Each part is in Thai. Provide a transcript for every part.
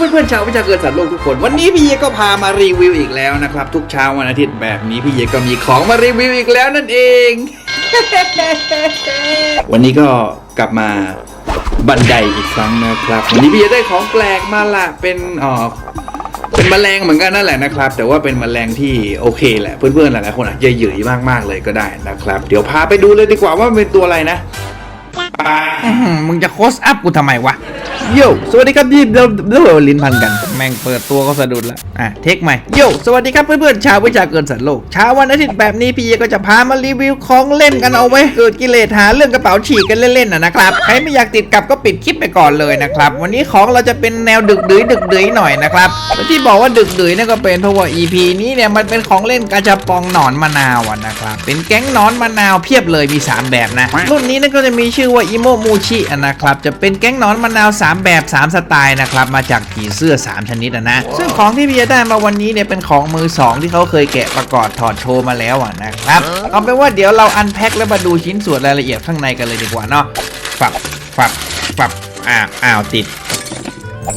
ครับเพื่อนๆชาววิชาเกินสัตว์โลกทุกคน วันนี้พี่เยก็พามารีวิวอีกแล้วนะครับทุกเช้าวันอาทิตย์แบบนี้พี่เยก็มีของมารีวิวอีกแล้วนั่นเอง วันนี้ก็กลับมาบันไดอีกครั้งนะครับ วันนี้พี่เยได้ของแปลกมาละเป็นอ่อเป็นแมลงเหมือนกันนั่นแหละนะครับ แต่ว่าเป็นแมลงที่โอเคแหละเพื่อนๆหลายๆคนอาจจะเยือยมากๆเลยก็ได้นะครับ เดี๋ยวพาไปดูเลยดีกว่าว่าเป็นตัวอะไรนะมึงจะโคสอัพกูทำไมวะ โยสวัสดีครับที่เราเราลิ้นพันกัน แม่งเปิดตัวก็สะดุดละอะเทคใหม่โยสวัสดีครับเพื่อนๆชาววิชาเกินสัตว์โลกเช้าวันอาทิตย์แบบนี้พี่เอก็จะพามารีวิวของเล่นกันเอาไว้เกิดกิเลสหาเรื่องกระเป๋าฉีกกันเล่นๆนะนะครับใครไม่อยากติดกับก็ปิดคลิปไปก่อนเลยนะครับวันนี้ของเราจะเป็นแนวดึกดื้อดึกดื้อหน่อยนะครับที่บอกว่าดึกดื้อนี่ก็เป็นเพราะว่า EP นี้เนี่ยมันเป็นของเล่นกาจะปองหนอนมะนาวนะครับเป็นแก๊งหนอนมะนาวเพียบเลยมีสามแบบนะรุ่นนี้นั่นก็จะมีชื่อว่าอิโมมูชินะครับจะเป็นแก๊งนอนมะนาว 3แบบ 3 สไตล์นะครับมาจากผีเสื้อ 3 ชนิดอะนะ ซึ่งของที่พี่จะได้มาวันนี้เนี่ยเป็นของมือ 2 ที่เขาเคยแกะประกอบถอดโชว์มาแล้วอะนะครับเอาเป็นว่าเดี๋ยวเราอันแพ็คแล้วมาดูชิ้นส่วนรายละเอียดข้างในกันเลยดีกว่าเนาะฝับฝับฝับอ้าวอ้าวติด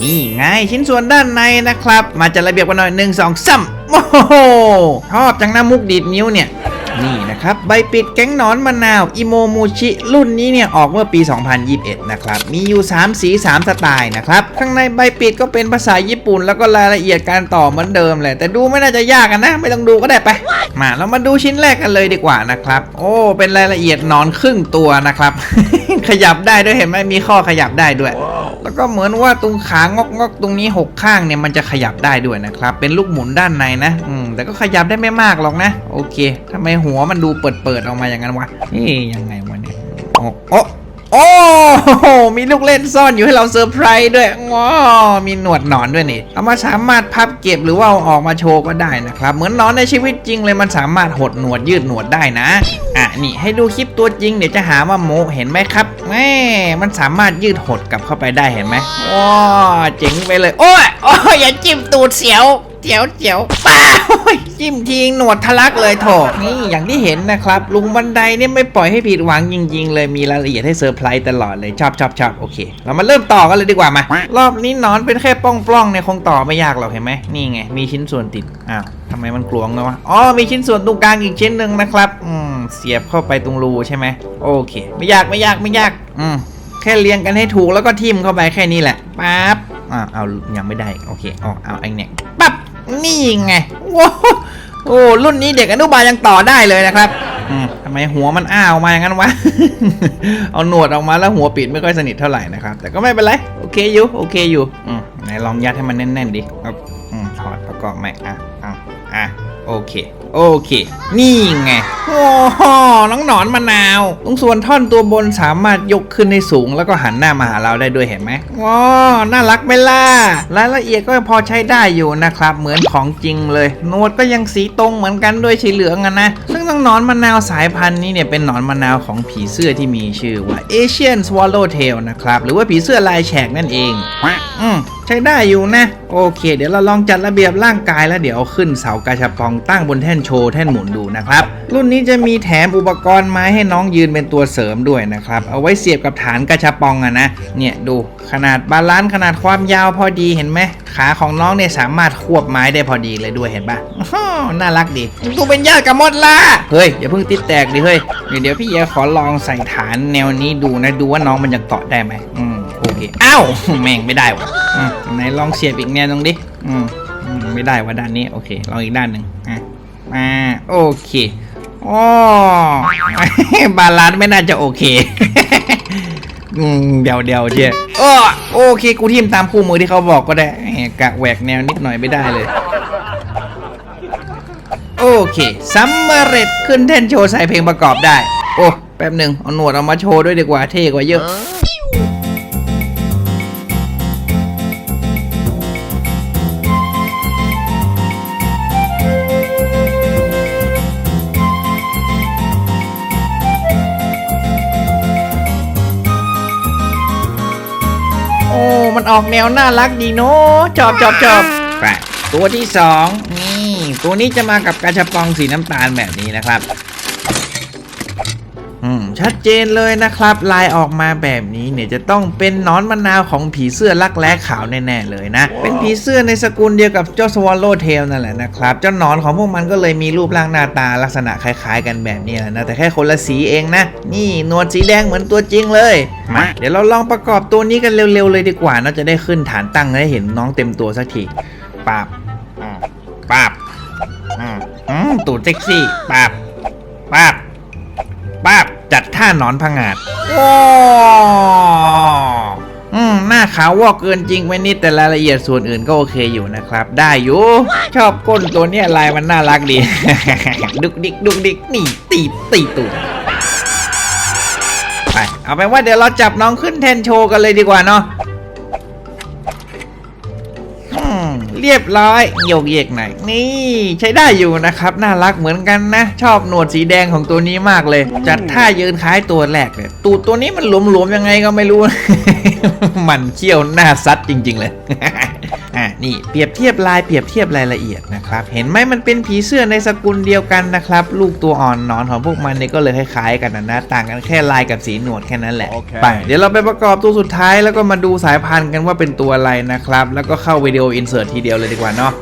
นี่ไงชิ้นส่วนด้านในนะครับ มาจัดระเบียบกันหน่อยหนึ่งสองสาม โอ้โหชอบจังนะมุกดีดนิ้วเนี่ย นี่นะครับ ใบปิดแก๊งหนอนมะนาว อิโมมูชิ รุ่นนี้เนี่ย ออกเมื่อปี 2021 นะครับ มีอยู่ 3 สี 3 สไตล์นะครับ ข้างในใบปิดก็เป็นภาษาญี่ปุ่น แล้วก็รายละเอียดการต่อเหมือนเดิมแหละแต่ดูไม่น่าจะยากกันนะ ไม่ต้องดูก็ได้ไป มาเรามาดูชิ้นแรกกันเลยดีกว่านะครับ โอ้ เป็นรายละเอียดหนอนครึ่งตัวนะครับ ขยับได้ด้วยเห็นไหมมีข้อขยับได้ด้วย แล้วก็เหมือนว่าตรงขางอกงอกๆตรงนี้หกข้างเนี่ยมันจะขยับได้ด้วยนะครับ เป็นลูกหมุนด้านในนะ อืม แต่ก็ขยับได้ไม่มากหรอกนะ โอเคทำไมหัวมันดูเปิดเปิดๆออกมาอย่างนั้นวะนี่ยังไงวะเนี่ยโอ้ โอ้โหมีลูกเล่นซ่อนอยู่ให้เราเซอร์ไพรส์ด้วยว้าวมีหนวดหนอนด้วยนี่เอามาสามารถพับเก็บหรือว่าเอาออกมาโชว์ก็ได้นะครับ เหมือนหนอนในชีวิตจริงเลยมันสามารถหดหนวดยืดหนวดได้นะ อะนี่ให้ดูคลิปตัวจริงเดี๋ยวจะหาว่าโมเห็นไหมครับแม่มันสามารถยืดหดกลับเข้าไปได้เห็นไหมว้าเจ๋งไปเลย โอ้ยโอ้ยอย่าจิ้มตูดเสียว เจียวเจียวป้าโอ้ยจิ้มทีหนวดทะลักเลยโถนี่อย่างที่เห็นนะครับ ลุงบันไดเนี่ยไม่ปล่อยให้ผิดหวังจริง ๆ เลยมีรายละเอียดให้เซอร์ไพรส์ตลอดเลยชอบชอบชอบโอเค เรามาเริ่มต่อกันเลยดีกว่ามารอบนี้นอนเป็นแค่ป้องปล้องเนี่ยคงต่อไม่ยากหรอกเห็นไหมนี่ไง มีชิ้นส่วนติดอ้าวทำไมมันกลวงเลยวะอ๋อมีชิ้นส่วนตรงกลางอีกชิ้นหนึ่งนะครับอืมเสียบเข้าไปตรงรูใช่ไหมโอเค ไม่ยากไม่ยากไม่ยากอืมแค่เรียงกันให้ถูกแล้วก็ทิ่มเข้าไปแค่นี้แหละปั๊บอ่าเอายังไม่ได้โอเคอ๋อเอาไอ้เนี่ย นี่ไงว้าโอ้รุ่นนี้เด็กอนุบาลยังต่อได้เลยนะครับทำไมหัวมันอ้าวมาอย่างนั้นวะ เอาหนวดออกมาแล้วหัวปิดไม่ค่อยสนิทเท่าไหร่นะครับ แต่ก็ไม่เป็นไร โอเคอยู่ โอเคอยู่ไหนลองยัดให้มันแน่นๆดิครับถอดประกอบใหม่อะอะอะโอเคโอเค นี่ไง โอ้โหน้องหนอนมะนาว ตรงส่วนท่อนตัวบนสามารถยกขึ้นให้สูง แล้วก็หันหน้ามาหาเราได้ด้วยเห็นไหมว้าน่ารักไหมล่ะ รายละเอียดก็พอใช้ได้อยู่นะครับ เหมือนของจริงเลยนวดก็ยังสีตรงเหมือนกันด้วยสีเหลืองอะนะ ซึ่งน้องหนอนมะนาวสายพันธุ์นี้เนี่ยเป็นหนอนมะนาวของผีเสื้อที่มีชื่อว่า Asian Swallowtail นะครับ หรือว่าผีเสื้อลายแฉกนั่นเอง อืมใช้ได้อยู่นะ โอเค เดี๋ยวเราลองจัดระเบียบร่างกายแล้วเดี๋ยวเอาขึ้นเสากาชาปองตั้งบนแท่นโชว์แท่นหมุนดูนะครับ รุ่นนี้จะมีแถมอุปกรณ์ไม้ให้น้องยืนเป็นตัวเสริมด้วยนะครับ เอาไว้เสียบกับฐานกาชาปองอะนะ เนี่ยดูขนาดบาลานซ์ขนาดความยาวพอดีเห็นไหมขาของน้องเนี่ยสามารถควบไม้ได้พอดีเลยด้วยเห็นปะน่ารักดีกูเป็นญาติกับมดล่ะเฮ้ยอย่าเพิ่งติดแตกดิเฮ้ยเดี๋ยวพี่เอขอลองใส่ฐานแนวนี้ดูนะดูว่าน้องมันจะเกาะได้ไหมอืมโอเคอ้าวแม่งไม่ได้วะอืมไหนลองเสียบอีกแนวตรงดิอืมอืมไม่ได้ว่าด้านนี้โอเคลองอีกด้านหนึ่งอะ อ่าโอเคอ๋อบาลานซ์ไม่น่าจะโอเคเดี๋ยวเดี๋ยวเชียอ้โอเค กูทิมตามคู่มือที่เขาบอกก็ได้กะแหวกแนวนิดหน่อยไม่ได้เลย โอเคสำเร็จขึ้นแท่นโชว์ใส่เพลงประกอบได้ โอ้ แป๊บหนึ่งเอาหนวดเอามาโชว์ด้วยดีกว่าเท่กว่าเยอะ ออกแนวน่ารักดีเนาะจอบจอบจอบไปตัวที่สองนี่ตัวนี้จะมากับกระชับปองสีน้ำตาลแบบนี้นะครับ อืมชัดเจนเลยนะครับ ลายออกมาแบบนี้เนี่ยจะต้องเป็นหนอนมะนาวของผีเสื้อลักแร้ขาวแน่ๆเลยนะ เป็นผีเสื้อในสกุลเดียวกับเจ้าสวอลโลเทลนั่นแหละนะครับ เจ้าหนอนของพวกมันก็เลยมีรูปร่างหน้าตาลักษณะคล้ายๆ กันแบบนี้แหละนะ แต่แค่คนละสีเองนะ นี่หนวดสีแดงเหมือนตัวจริงเลยมาเดี๋ยวเราลองประกอบตัวนี้กันเร็วๆเลยดีกว่าเน่าจะได้ขึ้นฐานตั้งให้เห็นน้องเต็มตัวสักทีปาบอืมปาบอืมอืมตูดเซ็กซี่ปาบปาบป้าบจัดท่าหนอนผงาดโอ้อืมหน้าขาววอกเกินจริงไปนิดแต่รายละเอียดส่วนอื่นก็โอเคอยู่นะครับ ได้อยู่ ชอบก้นตัวเนี้ยลายมันน่ารักดี ดุกดิกดุกดิกนี่ตีบตีตูดไปเอาไปนว่าเดี๋ยวเราจับน้องขึ้นแทนโชว์กันเลยดีกว่าเนาะ เรียบร้อยโยกเยกหน่อยนี่ใช้ได้อยู่นะครับ น่ารักเหมือนกันนะ ชอบหนวดสีแดงของตัวนี้มากเลย จัดท่ายืนคล้ายตัวแรกเลยตูดตัวนี้มันหลวมๆยังไงก็ไม่รู้ มันเขี้ยวหน้าซัดจริง ๆ เลย นี่เปรียบเทียบลายเปรียบเทียบรายละเอียดนะครับ เห็นไหมมันเป็นผีเสื้อในสกุลเดียวกันนะครับ ลูกตัวอ่อนหนอนของพวกมันเนี่ยก็เลยคล้ายๆกันนะนะ ต่างกันแค่ลายกับสีหนวดแค่นั้นแหละโอเคไป เดี๋ยวเราไปประกอบตัวสุดท้ายแล้วก็มาดูสายพันธุ์กันว่าเป็นตัวอะไรนะครับ แล้วก็เข้าวิดีโออินเสิร์ตทีเดียวเลยดีกว่าเนาะ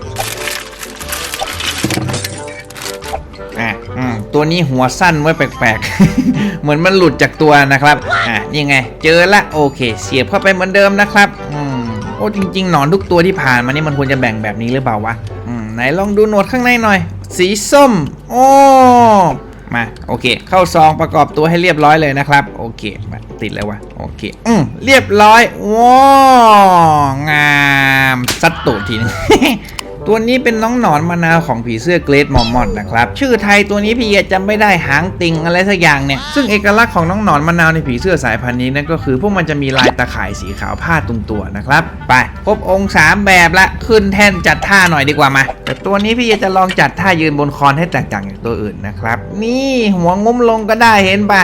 อะอืมตัวนี้หัวสั้นไว้แปลกๆ เหมือนมันหลุดจากตัวนะครับ อะ นี่ไง เจอละ โอเค เสียบเข้าไปเหมือนเดิมนะครับอืม โอ้จริงๆหนอนทุกตัวที่ผ่านมานี่มันควรจะแบ่งแบบนี้หรือเปล่าวะอืมไหนลองดูหนวดข้างในหน่อย สีส้ม โอ้มาโอเค เข้าซองประกอบตัวให้เรียบร้อยเลยนะครับ โอเคมาติดแล้ววะโอเค อืมเรียบร้อยว้าวงามสัดตูดทีนึง ตัวนี้เป็นน้องหนอนมะนาวของผีเสื้อเกรดมอมมอนนะครับ ชื่อไทยตัวนี้พี่เอจำไม่ได้หางติงอะไรสักอย่างเนี่ย ซึ่งเอกลักษณ์ของน้องหนอนมะนาวในผีเสื้อสายพันธุ์นี้นั่นก็คือ พวกมันจะมีลายตะข่ายสีขาวพาดตรงตัวนะครับ ไปครบองค์สามแบบละ ขึ้นแท่นจัดท่าหน่อยดีกว่ามา แต่ตัวนี้พี่เอจะลองจัดท่ายืนบนคอนให้แตกต่างจากตัวอื่นนะครับ นี่หัวงุ้มลงก็ได้เห็นปะ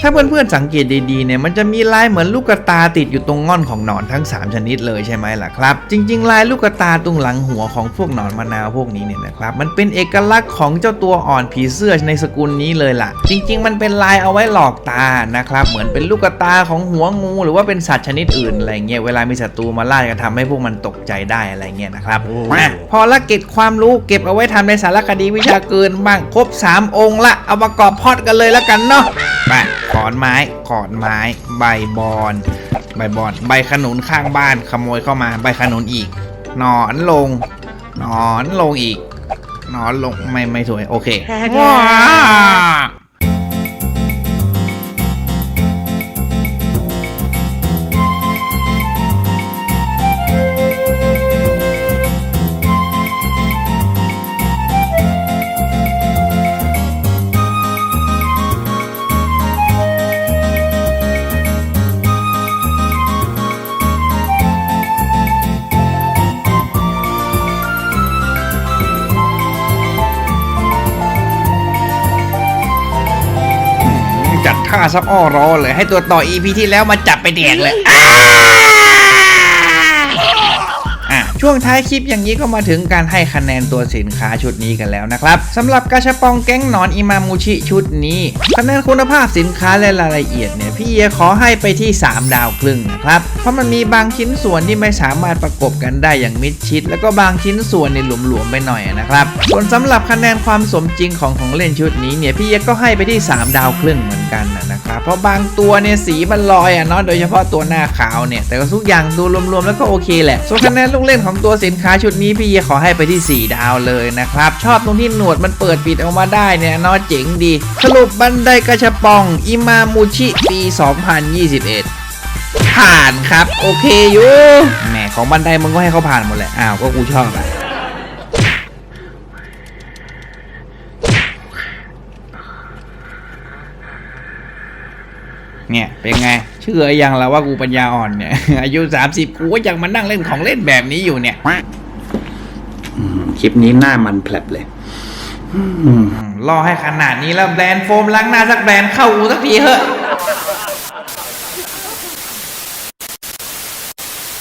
ถ้าเพื่อนๆสังเกตดีๆเนี่ยมันจะมีลายเหมือนลูกกระตาติดอยู่ตรงง่อนของหนอนทั้ง 3 ชนิดเลยใช่ไหมล่ะครับ จริง ๆ ลายลูกกระตาตรงหลังหัวของพวกหนอนมะนาวพวกนี้เนี่ยนะครับมันเป็นเอกลักษณ์ของเจ้าตัวอ่อนผีเสื้อในสกุลนี้เลยล่ะ จริง ๆ มันเป็นลายเอาไว้หลอกตานะครับเหมือนเป็นลูกกระตาของหัวงูหรือว่าเป็นสัตว์ชนิดอื่นอะไรเงี้ยเวลามีศัตรูมาล่าก็ทำให้พวกมันตกใจได้อะไรเงี้ยนะครับอะพอละเก็บความรู้เก็บเอาไว้ทำในสารคดีวิชาเกินบ้างครบสามองค์ละเอาประกอบพล็อดกันเลยแล้วกันเนาะไป ขอนไม้ ขอนไม้ ใบบอน ใบบอน ใบขนุนข้างบ้านขโมยเข้ามา ใบขนุนอีกหนอนลงหนอนลงอีกหนอนลง ไม่ไม่สวย โอเคว้า จัดท่าซับอ้อรอเลย ให้ตัวต่อ EP ที่แล้วมาจับไปแดกเลยอ้าอะช่วงท้ายคลิปอย่างนี้ก็มาถึงการให้คะแนนตัวสินค้าชุดนี้กันแล้วนะครับสำหรับกาชาปองแก๊งหนอนอิมามูชิชุดนี้ คะแนนคุณภาพสินค้าและรายละเอียดเนี่ยพี่เอขอให้ไปที่ 3 ดาวครึ่งนะครับ เพราะมันมีบางชิ้นส่วนที่ไม่สามารถประกบกันได้อย่างมิดชิด แล้วก็บางชิ้นส่วนในยหลวมๆไปหน่อยนะครับส่วนสำหรับคะแนนความสมจริงของของเล่นชุดนี้เนี่ยพี่เอก็ให้ไปที่ 3 ดาวครึ่งเหมือน กันนะครับเพราะบางตัวเนี่ยสีมันลอยอะเนาะโดยเฉพาะตัวหน้าขาวเนี่ยแต่ก็ทุกอย่างดูรวมๆแล้วก็โอเคแหละส่วนคะแนนลูกเล่นของตัวสินค้าชุดนี้พี่เอขอให้ไปที่ 4 ดาวเลยนะครับชอบตรงที่หนวดมันเปิดปิดออกมาได้เนี่ยเนาะเจ๋งดี สรุปบันไดกระชบปองอิมามูชิปี 2021ผ่านครับ โอเคอยู่แหมของบันไดมึงก็ให้เขาผ่านหมดแหละอ้าวก็กูชอบอะ เนี่ยเป็นไง เชื่อยังละว่ากูปัญญาอ่อนเนี่ย อายุ30กูก็ยังมานั่งเล่นของเล่นแบบนี้อยู่เนี่ยคลิปนี้หน้ามันแผลบเลยอืมรอให้ขนาดนี้แล้วแบรนด์โฟมล้างหน้าสักแบรนด์เข้าอูสักทีเถอะ